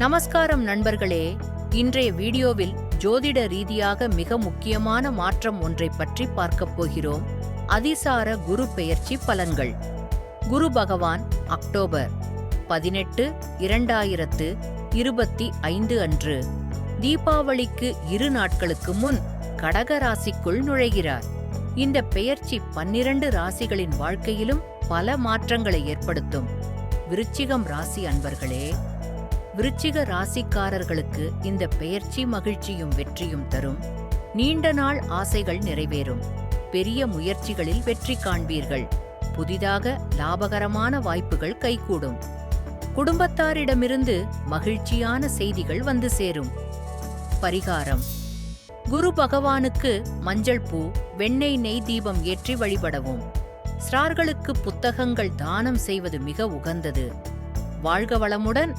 நமஸ்காரம் நண்பர்களே இன்றைய வீடியோவில் ஜோதிட ரீதியாக மிக முக்கியமான மாற்றம் ஒன்றை பற்றி பார்க்கப் போகிறோம். அதிசார குரு பெயர்ச்சி பலன்கள். குரு பகவான் அக்டோபர் பதினெட்டு இரண்டாயிரத்து இருபத்தி ஐந்து அன்று தீபாவளிக்கு இரு நாட்களுக்கு முன் கடக ராசிக்குள் நுழைகிறார். இந்த பெயர்ச்சி பன்னிரண்டு ராசிகளின் வாழ்க்கையிலும் பல மாற்றங்களை ஏற்படுத்தும். விருச்சிகம் ராசி அன்பர்களே விருச்சிக ராசிக்காரர்களுக்கு இந்த பெயர்ச்சி மகிழ்ச்சியும் வெற்றியும் தரும். நீண்ட நாள் ஆசைகள் நிறைவேறும். பெரிய முயற்சிகளில் வெற்றி காண்பீர்கள். புதிதாக லாபகரமான வாய்ப்புகள் கைகூடும். குடும்பத்தாரிடமிருந்து மகிழ்ச்சியான செய்திகள் வந்து சேரும். பரிகாரம். குரு பகவானுக்கு மஞ்சள் பூ வெண்ணெய் நெய் தீபம் ஏற்றி வழிபடவும். ஸ்ரார்களுக்கு புத்தகங்கள் தானம் செய்வது மிக உகந்தது. வாழ்க வளமுடன்